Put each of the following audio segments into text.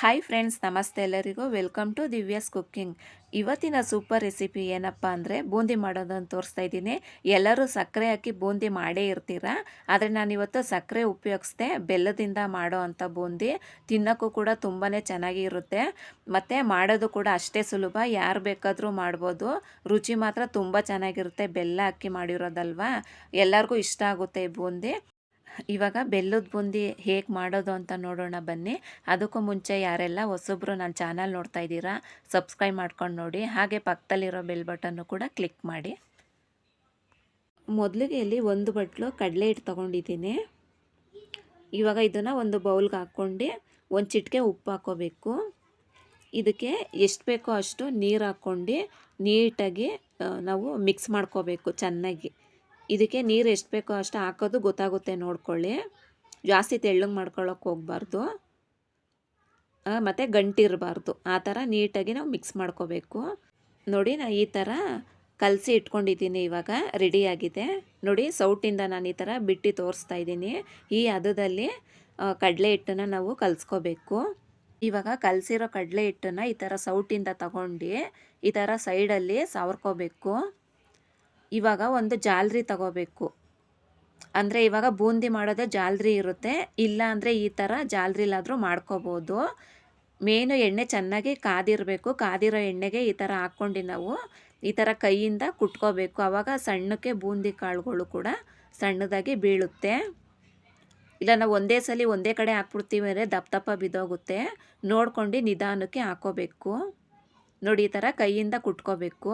Hi friends ನಮಸ್ತೆ ಎಲ್ಲರಿಗೂ. Welcome to Divya's cooking ಇವತ್ತಿನ ಸೂಪರ್ ರೆಸಿಪಿ ಏನಪ್ಪ ಅಂದರೆ ಬೂಂದಿ ಮಾಡೋದನ್ನು ತೋರಿಸ್ತಾ ಇದ್ದೀನಿ. ಎಲ್ಲರೂ ಸಕ್ಕರೆ ಹಾಕಿ ಬೂಂದಿ ಮಾಡೇ ಇರ್ತೀರ? ಆದರೆ ನಾನಿವತ್ತು ಸಕ್ಕರೆ ಉಪಯೋಗಿಸ್ದೆ. ಬೆಲ್ಲದಿಂದ ಮಾಡೋ ಅಂಥ ಬೂಂದಿ. ತಿನ್ನೋಕ್ಕೂ ಕೂಡ ತುಂಬಾ ಚೆನ್ನಾಗಿ ಇರುತ್ತೆ. ಮತ್ತು ಮಾಡೋದು ಕೂಡ ಅಷ್ಟೇ ಸುಲಭ. ಯಾರು ಬೇಕಾದರೂ ಮಾಡ್ಬೋದು. ರುಚಿ ಮಾತ್ರ ತುಂಬ ಚೆನ್ನಾಗಿರುತ್ತೆ. ಬೆಲ್ಲ ಹಾಕಿ ಮಾಡಿರೋದಲ್ವಾ? ಎಲ್ಲರಿಗೂ ಇಷ್ಟ ಆಗುತ್ತೆ ಈ ಬೂಂದಿ. ಇವಾಗ ಬೆಲ್ಲದ ಬೂಂದಿ ಹೇಗೆ ಮಾಡೋದು ಅಂತ ನೋಡೋಣ ಬನ್ನಿ. ಅದಕ್ಕೂ ಮುಂಚೆ ಯಾರೆಲ್ಲ ಹೊಸಬ್ರು ನನ್ನ ಚಾನಲ್ ನೋಡ್ತಾ ಇದ್ದೀರಾ, ಸಬ್ಸ್ಕ್ರೈಬ್ ಮಾಡ್ಕೊಂಡು ನೋಡಿ. ಹಾಗೆ ಪಕ್ಕದಲ್ಲಿರೋ ಬೆಲ್ ಬಟನ್ನು ಕೂಡ ಕ್ಲಿಕ್ ಮಾಡಿ. ಮೊದಲಿಗೆ ಇಲ್ಲಿ ಒಂದು ಬಟ್ಲು ಕಡಲೆ ಹಿಟ್ಟು ತೊಗೊಂಡಿದ್ದೀನಿ. ಇವಾಗ ಇದನ್ನು ಒಂದು ಬೌಲ್ಗೆ ಹಾಕ್ಕೊಂಡು ಒಂದು ಚಿಟಿಕೆ ಉಪ್ಪು ಹಾಕೋಬೇಕು. ಇದಕ್ಕೆ ಎಷ್ಟು ಬೇಕೋ ಅಷ್ಟು ನೀರು ಹಾಕ್ಕೊಂಡು ನೀಟಾಗಿ ನಾವು ಮಿಕ್ಸ್ ಮಾಡ್ಕೋಬೇಕು ಚೆನ್ನಾಗಿ. ಇದಕ್ಕೆ ನೀರು ಎಷ್ಟು ಬೇಕೋ ಅಷ್ಟು ಹಾಕೋದು ಗೊತ್ತಾಗುತ್ತೆ ನೋಡ್ಕೊಳ್ಳಿ. ಜಾಸ್ತಿ ತೆಳ್ಳಗೆ ಮಾಡ್ಕೊಳ್ಳೋಕೆ ಹೋಗ್ಬಾರ್ದು. ಮತ್ತು ಗಂಟಿರಬಾರ್ದು. ಆ ಥರ ನೀಟಾಗಿ ನಾವು ಮಿಕ್ಸ್ ಮಾಡ್ಕೋಬೇಕು. ನೋಡಿ ನಾನು ಈ ಥರ ಕಲಸಿ ಇಟ್ಕೊಂಡಿದ್ದೀನಿ ಇವಾಗ ರೆಡಿಯಾಗಿದೆ ನೋಡಿ, ಸೌಟಿಂದ ನಾನು ಈ ಥರ ಬಿಟ್ಟು ತೋರಿಸ್ತಾ ಇದ್ದೀನಿ. ಈ ಹದದಲ್ಲಿ ಕಡಲೆ ಹಿಟ್ಟನ್ನು ನಾವು ಕಲಿಸ್ಕೋಬೇಕು. ಇವಾಗ ಕಲಸಿರೋ ಕಡಲೆ ಹಿಟ್ಟನ್ನು ಈ ಥರ ಸೌಟಿಂದ ತಗೊಂಡು ಈ ಥರ ಸೈಡಲ್ಲಿ ಸವರ್ಕೋಬೇಕು. ಇವಾಗ ಒಂದು ಜಾಲ್ರಿ ತಗೋಬೇಕು. ಅಂದರೆ ಇವಾಗ ಬೂಂದಿ ಮಾಡೋದೇ ಜಾಲ್ರಿ ಇರುತ್ತೆ. ಇಲ್ಲ ಅಂದರೆ ಈ ಥರ ಜಾಲ್ರಿಲಾದರೂ ಮಾಡ್ಕೋಬೋದು. ಮೇನು ಎಣ್ಣೆ ಚೆನ್ನಾಗಿ ಕಾದಿರಬೇಕು. ಕಾದಿರೋ ಎಣ್ಣೆಗೆ ಈ ಥರ ಹಾಕ್ಕೊಂಡು ನಾವು. ಈ ಥರ ಕೈಯಿಂದ ಕುಟ್ಕೋಬೇಕು. ಆವಾಗ ಸಣ್ಣಕ್ಕೆ ಬೂಂದಿ ಕಾಳುಗಳು ಕೂಡ ಸಣ್ಣದಾಗಿ ಬೀಳುತ್ತೆ. ಇಲ್ಲ, ನಾವು ಒಂದೇ ಸಲ ಒಂದೇ ಕಡೆ ಹಾಕ್ಬಿಡ್ತೀವಿ ಅಂದರೆ ದಪ್ಪ ದಪ್ಪ ಬಿದ್ದೋಗುತ್ತೆ. ನೋಡ್ಕೊಂಡು ನಿಧಾನಕ್ಕೆ ಹಾಕೋಬೇಕು. ನೋಡಿ, ಈ ಥರ ಕೈಯಿಂದ ಕುಟ್ಕೋಬೇಕು.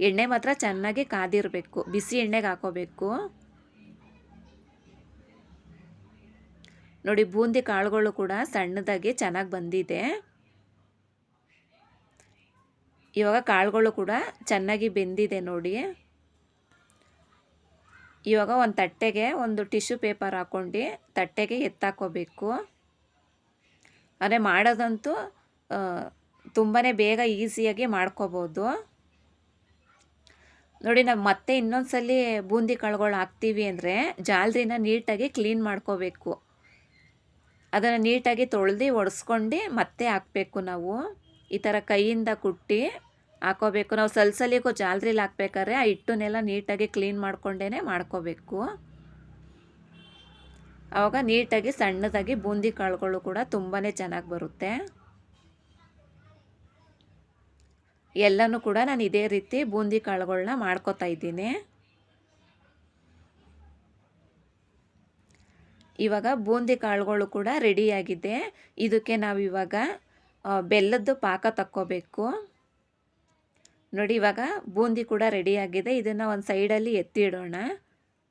ಎಣ್ಣೆ ಮಾತ್ರ ಚೆನ್ನಾಗಿ ಕಾದಿರಬೇಕು. ಬಿಸಿ ಎಣ್ಣೆಗೆ ಹಾಕೋಬೇಕು. ನೋಡಿ, ಬೂಂದಿ ಕಾಳುಗಳು ಕೂಡ ಸಣ್ಣದಾಗಿ ಚೆನ್ನಾಗಿ ಬಂದಿದೆ. ಇವಾಗ ಕಾಳುಗಳು ಕೂಡ ಚೆನ್ನಾಗಿ ಬೆಂದಿದೆ ನೋಡಿ. ಇವಾಗ ಒಂದು ತಟ್ಟೆಗೆ ಒಂದು ಟಿಶ್ಯೂ ಪೇಪರ್ ಹಾಕ್ಕೊಂಡು ತಟ್ಟೆಗೆ ಎತ್ತಾಕೋಬೇಕು. ಅದೇ ಮಾಡೋದಂತೂ ತುಂಬಾ ಬೇಗ ಈಸಿಯಾಗಿ ಮಾಡ್ಕೋಬೋದು. ನೋಡಿ, ನಾವು ಮತ್ತೆ ಇನ್ನೊಂದು ಸಲ ಬೂಂದಿ ಕಾಳುಗಳು ಹಾಕ್ತೀವಿ ಅಂದರೆ ಜಾಲ್ರಿನ ನೀಟಾಗಿ ಕ್ಲೀನ್ ಮಾಡ್ಕೋಬೇಕು. ಅದನ್ನು ನೀಟಾಗಿ ತೊಳೆದು ಒಡೆಸ್ಕೊಂಡು ಮತ್ತೆ ಹಾಕಬೇಕು ನಾವು. ಈ ಥರ ಕೈಯಿಂದ ಕುಟ್ಟಿ ಹಾಕೋಬೇಕು. ನಾವು ಸಲ್ಸಲಿಗೂ ಜಾಲ್ರಿಲಿ ಹಾಕ್ಬೇಕಾದ್ರೆ ಆ ಹಿಟ್ಟನ್ನೆಲ್ಲ ನೀಟಾಗಿ ಕ್ಲೀನ್ ಮಾಡ್ಕೊಂಡೇ ಮಾಡ್ಕೋಬೇಕು. ಆವಾಗ ನೀಟಾಗಿ ಸಣ್ಣದಾಗಿ ಬೂಂದಿ ಕಾಳುಗಳು ಕೂಡ ತುಂಬಾ ಚೆನ್ನಾಗಿ ಬರುತ್ತೆ. ಎಲ್ಲನೂ ಕೂಡ ನಾನು ಇದೇ ರೀತಿ ಬೂಂದಿ ಕಾಳುಗಳನ್ನ ಮಾಡ್ಕೋತಾ ಇದ್ದೀನಿ. ಇವಾಗ ಬೂಂದಿ ಕಾಳುಗಳು ಕೂಡ ರೆಡಿಯಾಗಿದೆ ಇದಕ್ಕೆ ನಾವು ಇವಾಗ ಬೆಲ್ಲದ್ದು ಪಾಕ ತಕ್ಕೋಬೇಕು. ನೋಡಿ, ಇವಾಗ ಬೂಂದಿ ಕೂಡ ರೆಡಿಯಾಗಿದೆ ಇದನ್ನು ಒಂದು ಸೈಡಲ್ಲಿ ಎತ್ತಿಡೋಣ.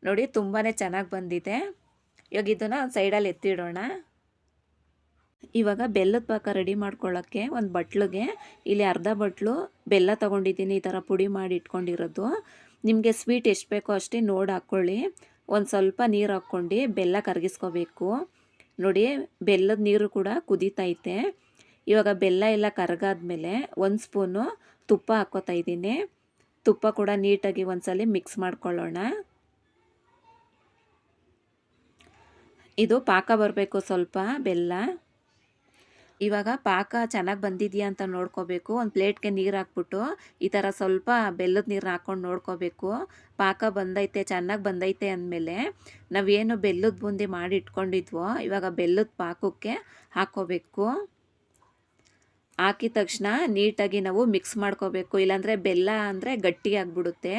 ನೋಡಿ ತುಂಬಾ ಚೆನ್ನಾಗಿ ಬಂದಿದೆ. ಇವಾಗ ಇದನ್ನು ಒಂದು ಸೈಡಲ್ಲಿ ಎತ್ತಿಡೋಣ. ಇವಾಗ ಬೆಲ್ಲದ ಪಾಕ ರೆಡಿ ಮಾಡ್ಕೊಳ್ಳೋಕ್ಕೆ ಒಂದು ಬಟ್ಲಿಗೆ ಇಲ್ಲಿ ಅರ್ಧ ಬಟ್ಲು ಬೆಲ್ಲ ತೊಗೊಂಡಿದ್ದೀನಿ ಈ ಥರ ಪುಡಿ ಮಾಡಿ ಇಟ್ಕೊಂಡಿರೋದು. ನಿಮಗೆ ಸ್ವೀಟ್ ಎಷ್ಟು ಬೇಕೋ ಅಷ್ಟೇ ನೋಡಿ ಹಾಕ್ಕೊಳ್ಳಿ. ಒಂದು ಸ್ವಲ್ಪ ನೀರು ಹಾಕ್ಕೊಂಡು ಬೆಲ್ಲ ಕರಗಿಸ್ಕೋಬೇಕು. ನೋಡಿ, ಬೆಲ್ಲದ ನೀರು ಕೂಡ ಕುದೀತೈತೆ ಇವಾಗ ಬೆಲ್ಲ ಎಲ್ಲ ಕರಗಾದ್ಮೇಲೆ ಒಂದು ಸ್ಪೂನು ತುಪ್ಪ ಹಾಕ್ಕೋತಾ ಇದ್ದೀನಿ. ತುಪ್ಪ ಕೂಡ ನೀಟಾಗಿ ಒಂದ್ಸಲ ಮಿಕ್ಸ್ ಮಾಡ್ಕೊಳ್ಳೋಣ. ಇದು ಪಾಕ ಬರಬೇಕು ಸ್ವಲ್ಪ ಬೆಲ್ಲ. ಇವಾಗ ಪಾಕ ಚೆನ್ನಾಗಿ ಬಂದಿದೆಯಾ ಅಂತ ನೋಡ್ಕೋಬೇಕು. ಒಂದು ಪ್ಲೇಟ್ಗೆ ನೀರು ಹಾಕ್ಬಿಟ್ಟು ಈ ಥರ ಸ್ವಲ್ಪ ಬೆಲ್ಲದ ನೀರನ್ನ ಹಾಕ್ಕೊಂಡು ನೋಡ್ಕೋಬೇಕು. ಪಾಕ ಬಂದೈತೆ, ಚೆನ್ನಾಗಿ ಬಂದೈತೆ ಅಂದಮೇಲೆ ನಾವೇನು ಬೆಲ್ಲದ ಬೂಂದಿ ಮಾಡಿ ಇಟ್ಕೊಂಡಿದ್ವೋ ಇವಾಗ ಬೆಲ್ಲದ ಪಾಕಕ್ಕೆ ಹಾಕ್ಕೋಬೇಕು ಹಾಕಿದ ತಕ್ಷಣ ನೀಟಾಗಿ ನಾವು ಮಿಕ್ಸ್ ಮಾಡ್ಕೋಬೇಕು. ಇಲ್ಲಾಂದರೆ ಬೆಲ್ಲ ಅಂದರೆ ಗಟ್ಟಿಯಾಗಿಬಿಡುತ್ತೆ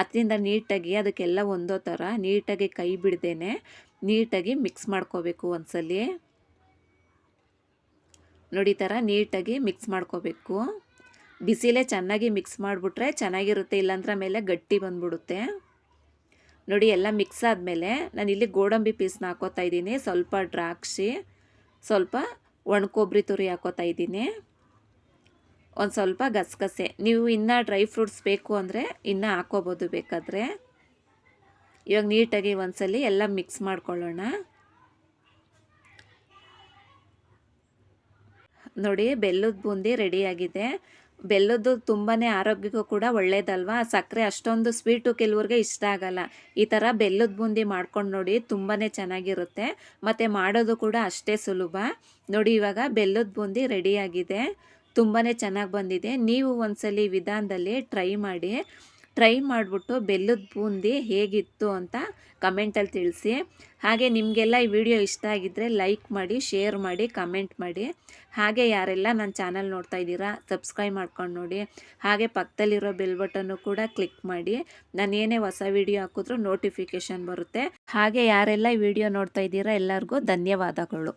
ಅದರಿಂದ ನೀಟಾಗಿ ಅದಕ್ಕೆಲ್ಲ ಒಂದೋ ಥರ ನೀಟಾಗಿ ಕೈ ಬಿಡ್ದೇನೆ ನೀಟಾಗಿ ಮಿಕ್ಸ್ ಮಾಡ್ಕೋಬೇಕು ಒಂದ್ಸಲಿ. ನೋಡಿ ಥರ ನೀಟಾಗಿ ಮಿಕ್ಸ್ ಮಾಡ್ಕೋಬೇಕು. ಬಿಸಿಲೇ ಚೆನ್ನಾಗಿ ಮಿಕ್ಸ್ ಮಾಡಿಬಿಟ್ರೆ ಚೆನ್ನಾಗಿರುತ್ತೆ, ಇಲ್ಲಾಂದ್ರೆ ಮೇಲೆ ಗಟ್ಟಿ ಬಂದ್ಬಿಡುತ್ತೆ. ನೋಡಿ, ಎಲ್ಲ ಮಿಕ್ಸ್ ಆದಮೇಲೆ ನಾನು ಇಲ್ಲಿ ಗೋಡಂಬಿ ಪೀಸ್ನ ಹಾಕೋತಾ ಇದ್ದೀನಿ. ಸ್ವಲ್ಪ ದ್ರಾಕ್ಷಿ, ಸ್ವಲ್ಪ ಒಣಕೊಬ್ಬರಿ ತುರಿ ಹಾಕೋತಾ ಇದ್ದೀನಿ. ಒಂದು ಸ್ವಲ್ಪ ಗಸಗಸೆ. ನೀವು ಇನ್ನೂ ಡ್ರೈ ಫ್ರೂಟ್ಸ್ ಬೇಕು ಅಂದರೆ ಇನ್ನೂ ಹಾಕೋಬೋದು ಬೇಕಾದರೆ. ಇವಾಗ ನೀಟಾಗಿ ಒಂದ್ಸಲಿ ಎಲ್ಲ ಮಿಕ್ಸ್ ಮಾಡ್ಕೊಳ್ಳೋಣ. ನೋಡಿ ಬೆಲ್ಲದ ಬೂಂದಿ ರೆಡಿಯಾಗಿದೆ ಬೆಲ್ಲದ್ದು ತುಂಬಾ ಆರೋಗ್ಯಕ್ಕೂ ಕೂಡ ಒಳ್ಳೇದಲ್ವಾ? ಸಕ್ಕರೆ ಅಷ್ಟೊಂದು ಸ್ವೀಟು ಕೆಲವ್ರಿಗೆ ಇಷ್ಟ ಆಗಲ್ಲ. ಈ ಥರ ಬೆಲ್ಲದ ಬೂಂದಿ ಮಾಡ್ಕೊಂಡು ನೋಡಿ ತುಂಬಾ ಚೆನ್ನಾಗಿರುತ್ತೆ. ಮತ್ತು ಮಾಡೋದು ಕೂಡ ಅಷ್ಟೇ ಸುಲಭ. ನೋಡಿ ಇವಾಗ ಬೆಲ್ಲದ ಬೂಂದಿ ರೆಡಿಯಾಗಿದೆ ತುಂಬಾ ಚೆನ್ನಾಗಿ ಬಂದಿದೆ. ನೀವು ಒಂದ್ಸಲಿ ವಿಧಾನದಲ್ಲಿ ಟ್ರೈ ಮಾಡಿ. ಟ್ರೈ ಮಾಡಿಬಿಟ್ಟು ಬೆಲ್ಲದ ಬೂಂದಿ ಹೇಗಿತ್ತು ಅಂತ ಕಮೆಂಟಲ್ಲಿ ತಿಳಿಸಿ. ಹಾಗೆ ನಿಮಗೆಲ್ಲ ಈ ವಿಡಿಯೋ ಇಷ್ಟ ಆಗಿದ್ದರೆ ಲೈಕ್ ಮಾಡಿ ಶೇರ್ ಮಾಡಿ ಕಮೆಂಟ್ ಮಾಡಿ. ಹಾಗೆ ಯಾರೆಲ್ಲ ನನ್ನ ಚಾನಲ್ ನೋಡ್ತಾ ಇದ್ದೀರಾ ಸಬ್ಸ್ಕ್ರೈಬ್ ಮಾಡ್ಕೊಂಡು ನೋಡಿ. ಹಾಗೆ ಪಕ್ಕದಲ್ಲಿರೋ ಬೆಲ್ ಬಟನ್ನು ಕೂಡ ಕ್ಲಿಕ್ ಮಾಡಿ. ನಾನು ಏನೇ ಹೊಸ ವಿಡಿಯೋ ಹಾಕಿದ್ರೂ ನೋಟಿಫಿಕೇಷನ್ ಬರುತ್ತೆ. ಹಾಗೆ ಯಾರೆಲ್ಲ ಈ ವಿಡಿಯೋ ನೋಡ್ತಾ ಇದ್ದೀರಾ ಎಲ್ಲರಿಗೂ ಧನ್ಯವಾದಗಳು.